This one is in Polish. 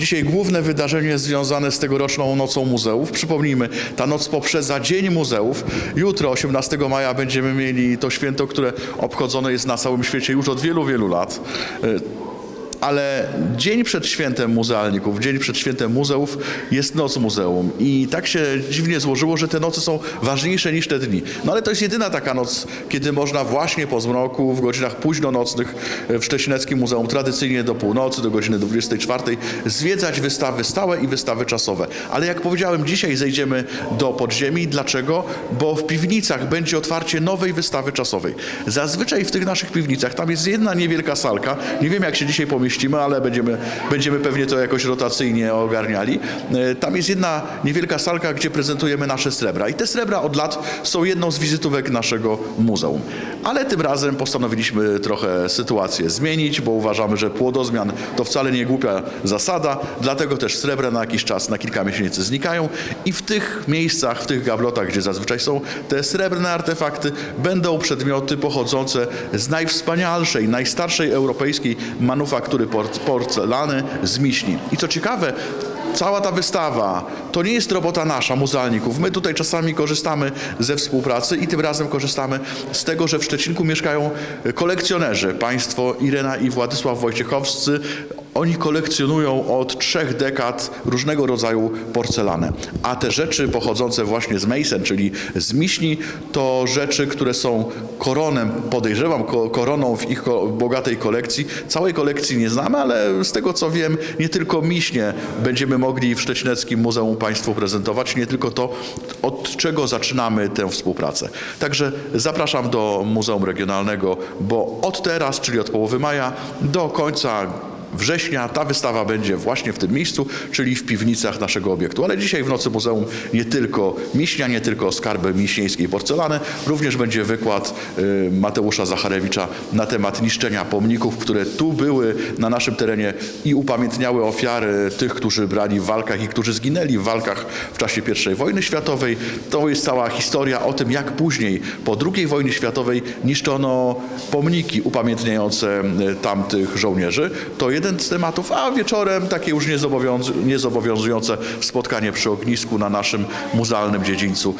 Dzisiaj główne wydarzenie związane z tegoroczną Nocą Muzeów. Przypomnijmy, ta noc poprzedza Dzień Muzeów. Jutro, 18 maja, będziemy mieli to święto, które obchodzone jest na całym świecie już od wielu, wielu lat. Ale dzień przed świętem muzealników, dzień przed świętem muzeów jest noc muzeum. I tak się dziwnie złożyło, że te noce są ważniejsze niż te dni. No ale to jest jedyna taka noc, kiedy można właśnie po zmroku, w godzinach późnonocnych w Szczecineckim Muzeum, tradycyjnie do północy, do godziny 24, zwiedzać wystawy stałe i wystawy czasowe. Ale jak powiedziałem, dzisiaj zejdziemy do podziemi. Dlaczego? Bo w piwnicach będzie otwarcie nowej wystawy czasowej. Zazwyczaj w tych naszych piwnicach tam jest jedna niewielka salka. Nie wiem, jak się dzisiaj ale będziemy, będziemy pewnie to jakoś rotacyjnie ogarniali. E, Tam jest jedna niewielka salka, gdzie prezentujemy nasze srebra. I te srebra od lat są jedną z wizytówek naszego muzeum. Ale tym razem postanowiliśmy trochę sytuację zmienić, bo uważamy, że płodozmian to wcale nie głupia zasada, dlatego też srebra na jakiś czas, na kilka miesięcy znikają i w tych miejscach, w tych gablotach, gdzie zazwyczaj są te srebrne artefakty, będą przedmioty pochodzące z najwspanialszej, najstarszej europejskiej manufaktury por- porcelany z Miśni. I co ciekawe, Cała ta wystawa to nie jest robota nasza, muzealników. My tutaj czasami korzystamy ze współpracy i tym razem korzystamy z tego, że w Szczecinku mieszkają kolekcjonerzy. Państwo Irena i Władysław Wojciechowscy. Oni kolekcjonują od trzech dekad różnego rodzaju porcelanę. A te rzeczy pochodzące właśnie z Meissen, czyli z Miśni, to rzeczy, które są koronem, podejrzewam, ko- koroną w ich bogatej kolekcji. Całej kolekcji nie znamy, ale z tego co wiem, nie tylko Miśnie będziemy mogli w Szczecineckim Muzeum Państwu prezentować, nie tylko to, od czego zaczynamy tę współpracę. Także zapraszam do Muzeum Regionalnego, bo od teraz, czyli od połowy maja do końca września ta wystawa będzie właśnie w tym miejscu, czyli w piwnicach naszego obiektu. Ale dzisiaj w Nocy Muzeum nie tylko miśnia, nie tylko skarby miśnieńskiej porcelany, również będzie wykład y, Mateusza Zacharewicza na temat niszczenia pomników, które tu były na naszym terenie i upamiętniały ofiary tych, którzy brali w walkach i którzy zginęli w walkach w czasie I wojny światowej. To jest cała historia o tym, jak później po II wojnie światowej niszczono pomniki upamiętniające y, tamtych żołnierzy. To jeden z tematów, a wieczorem takie już niezobowiązu- niezobowiązujące spotkanie przy ognisku na naszym muzealnym dziedzińcu.